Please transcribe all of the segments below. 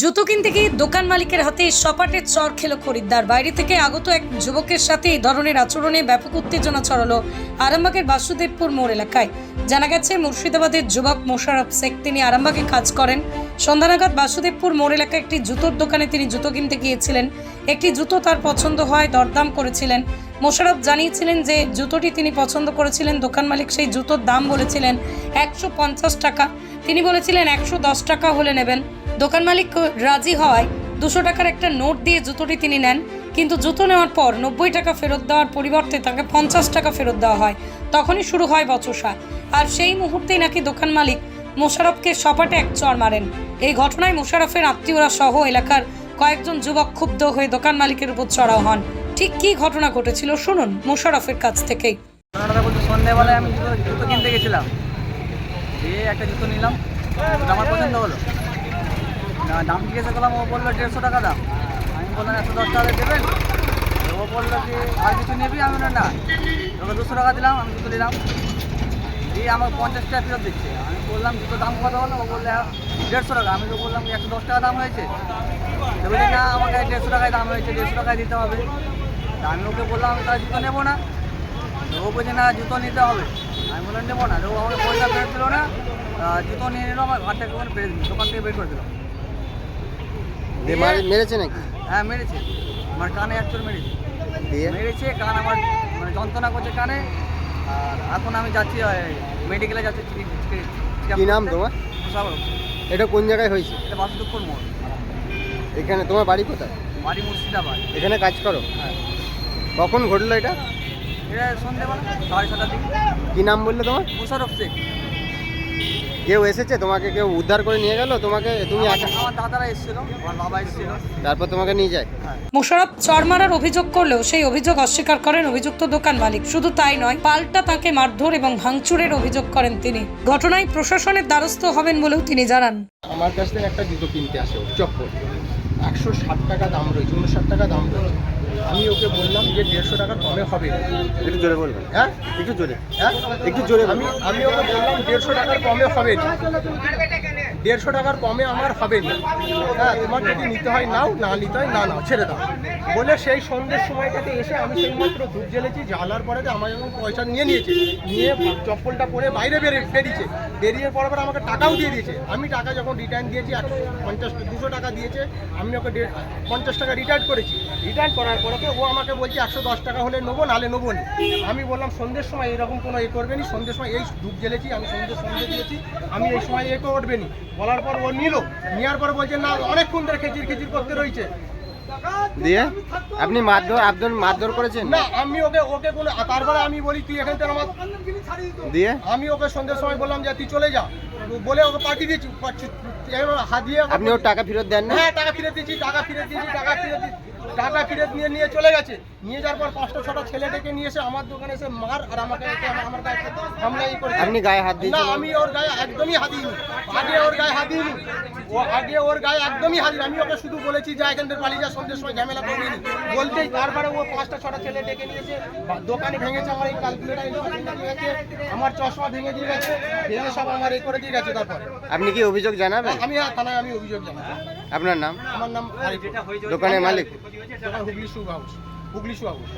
জুতো কিনতে গিয়ে দোকান মালিকের হাতে সপাটে চর খেল খরিদ্দার। বাইরে থেকে আগত এক যুবকের সাথে এই ধরনের আচরণে ব্যাপক উত্তেজনা ছড়ালো আরামবাগের বাসুদেবপুর মোড় এলাকায়। জানা গেছে, মুর্শিদাবাদের যুবক মোশারফ শেখ, তিনি আরামবাগে কাজ করেন। সন্ধ্যা নাগাদ বাসুদেবপুর মোড় এলাকায় একটি জুতোর দোকানে তিনি জুতো কিনতে গিয়েছিলেন। একটি জুতো তার পছন্দ হয়, দরদাম করেছিলেন। মোশারফ জানিয়েছিলেন যে জুতোটি তিনি পছন্দ করেছিলেন, দোকান মালিক সেই জুতোর দাম বলেছিলেন একশো পঞ্চাশ টাকা। তিনি বলেছিলেন একশো দশ টাকা হলে নেবেন। দোকান মালিক রাজি হওয়ায় দুশো টাকার একটা নোট দিয়ে জুতোটি তিনি নেন। কিন্তু জুতো নেওয়ার পর নব্বই টাকা ফেরত দেওয়ার পরিবর্তে তাকে পঞ্চাশ টাকা ফেরত দেওয়া হয়। তখনই শুরু হয় বচসা। আর সেই মুহূর্তেই নাকি দোকান মালিক মোশারফকে সপাটে এক চড় মারেন। এই ঘটনায় মোশারফের আত্মীয়রা সহ এলাকার কয়েকজন যুবক ক্ষুব্ধ হয়ে দোকান মালিকের উপর চড়াও হন। ঠিক কী ঘটনা ঘটেছিল শুনুন মোশারফের কাছ থেকেই। সন্ধ্যেবেলায় আমি জুতো জুতো কিনতে গেছিলাম। দিয়ে একটা জুতো নিলাম। আমার পছন্দ হলো। দাম জিজ্ঞাসা করলাম, ও বলল দেড়শো টাকা দাম। আমি বললাম একশো দশ টাকা দেবেন? ও বলল কি আর কিছু নিবি? আমি না। তোকে দুশো টাকা দিলাম, আমি জুতো নিলাম। দিয়ে আমার পঞ্চাশ টাকা ফেরত দিচ্ছে। আমি বললাম জুতো দাম কত হলো? ও বললে দেড়শো টাকা। আমি তো বললাম একশো দশ টাকা দাম হয়েছে। তো বলি না আমাকে দেড়শো টাকায় দাম হয়েছে দেড়শো টাকায় দিতে হবে। আমি ওকে বললাম আমি তাহলে জুতো নেব না। ও বলছে না জুতো নিতে হবে। আমি বললাম নেব না। ও আমাকে পয়সা ফেরত দিলো না। জুতো নিয়ে নিলো আমার ঘর থেকে ওখানে ফেরত দিল দোকান থেকে বের করে দিল। মেরেছে নাকি? হ্যাঁ মেরেছে। আমার কানে একচুর মেরেছে। মেরেছে কান আমার মানে যন্ত্রণা করছে কানে। আর এখন আমি যাচ্ছি মেডিকেলে যাচ্ছি কি নাম। তোমার? এটা কোন জায়গায় হয়েছে? এটা বাসুদপুর মোড়। এখানে তোমার বাড়ি কোথায়? বাড়ি মুর্শিদাবাদ। এখানে কাজ করো? হ্যাঁ। কখন ঘটলো এটা? এটা সন্ধ্যেবেলা সাড়ে ছটার দিকে। কী নাম বললে তোমার? মুশারফ শেখ। কেউ এসেছে? তোমাকে কেউ উদ্ধার করে নিয়ে গেল? তোমাকে তুমি আমার একা? আমার দাদারা এসেছিল আমার বাবা এসেছিল। তারপর তোমাকে নিয়ে যায়? হ্যাঁ। মোশারফ চড় মারার অভিযোগ করলেও সেই অভিযোগ অস্বীকার করেন অভিযুক্ত দোকান মালিক। শুধু তাই নয় পাল্টা তাকে মারধর এবং ভাঙচুরের অভিযোগ করেন তিনি। ঘটনায় প্রশাসনের দ্বারস্থ হবেন বলেও তিনি জানান। আমার কাছ থেকে একটা জুতো কিনতে আসে চপ্পল। একশো ষাট টাকা দাম রয়েছে উনষাট টাকা দাম রয়েছে। আমি ওকে বললাম যে দেড়শো টাকা কমে হবে। একটু জোরে বলবেন। হ্যাঁ? একটু জোরে। হ্যাঁ? একটু জোরে আমি আমি ওকে বললাম দেড়শো টাকার কমে হবে। দেড়শো টাকার কমে আমার হবে না। হ্যাঁ তোমার যদি নিতে হয় নাও, না নিতে হয়, না নাও, ছেড়ে দাও। বলে সেই সন্ধ্যের সময়টাতে এসে আমি সেই মাত্র ধূপ জ্বেলেছি, জ্বালার পরে আমার যখন পয়সা নিয়ে নিয়েছে, নিয়ে চপ্পলটা পরে বাইরে বেরিয়ে বেরিয়েছে। বেরিয়ে পরে পরে আমাকে টাকাও দিয়ে দিয়েছে। আমি টাকা যখন রিটার্ন দিয়েছি, একশো পঞ্চাশ, দুশো টাকা দিয়েছে, আমি ওকে পঞ্চাশ টাকা রিটার্ন করেছি। রিটার্ন করার পরে ও আমাকে বলছে, একশো দশ টাকা হলে নেব নাহলে নেব না। আমি বললাম, সন্ধ্যের সময় এরকম কোনো এ করবে নি, সন্ধ্যের সময় এই ধূপ জ্বেলেছি, আমি সন্ধ্যে সন্ধ্যে দিয়েছি, আমি এই সময় এ করবে নি। বলার পর ও নিল। নেওয়ার পর বলছে না অনেকক্ষণ ধরে খেচির খেচির করতে রয়েছে। দিয়ে? আপনি মারধর আপনি মারধর করেছেন? না আমি ওকে ওকে কোনো তারপরে আমি বলি তুই এখান থেকে আমার দিয়ে? আমি ওকে সন্ধ্যের সময় বললাম যে তুই চলে যা। বলে ওকে পাঠিয়ে দিয়েছি আপনি ওর টাকা ফেরত দেন না? হ্যাঁ টাকা ফিরে দিয়েছি টাকা ফেরত দিয়েছি টাকা ফেরত টাকা ফেরত নিয়ে নিয়ে চলে গেছে। নিয়ে যাওয়ার পর পাঁচটা ছটা ছেলে ডেকে নিয়ে এসে আমার দোকানে এসে মার আর আমাকে আমার- গায়ে হামলা ই করেছে আপনি গায়ে হাত না আমি ওর গায়ে একদমই হাত দিইনি। আগে ওর গায়ে হাত দিইনি। ও আগে ওর গায়ে একদমই হাত। আমি ওকে শুধু বলেছি যে এখান থেকে পালিয়ে যা সন্ধ্যের সময় ঝামেলা করবি বলতেই তারপরে ও পাঁচটা ছটা ছেলে ডেকে নিয়েছে দোকানে ভেঙেছে আমার এই ক্যালকুলেটার ভেঙে দিয়ে গেছে আমার চশমা ভেঙে দিয়ে গেছে ভেঙে সব আমার এই করে দিয়ে গেছে তারপরে। আপনি কি অভিযোগ জানাবেন? আমি থানায় আমি অভিযোগ জানাব। আপনার নাম? আমার নাম দোকানের মালিক? দোকান Hooghly shoe house. Hooghly shoe house.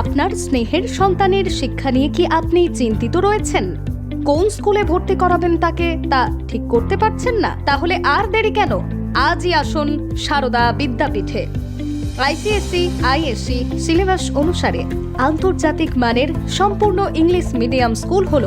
আপনার স্নেহের সন্তানের শিক্ষা নিয়ে কি আপনি চিন্তিত রয়েছেন? কোন স্কুলে ভর্তি করাবেন তাকে তা ঠিক করতে পারছেন না? তাহলে আর দেরি কেন? আজই আসুন সারদা বিদ্যাপীঠে। আইসিএসসি আইএসসি সিলেবাস অনুসারে আন্তর্জাতিক মানের সম্পূর্ণ ইংলিশ মিডিয়াম স্কুল হল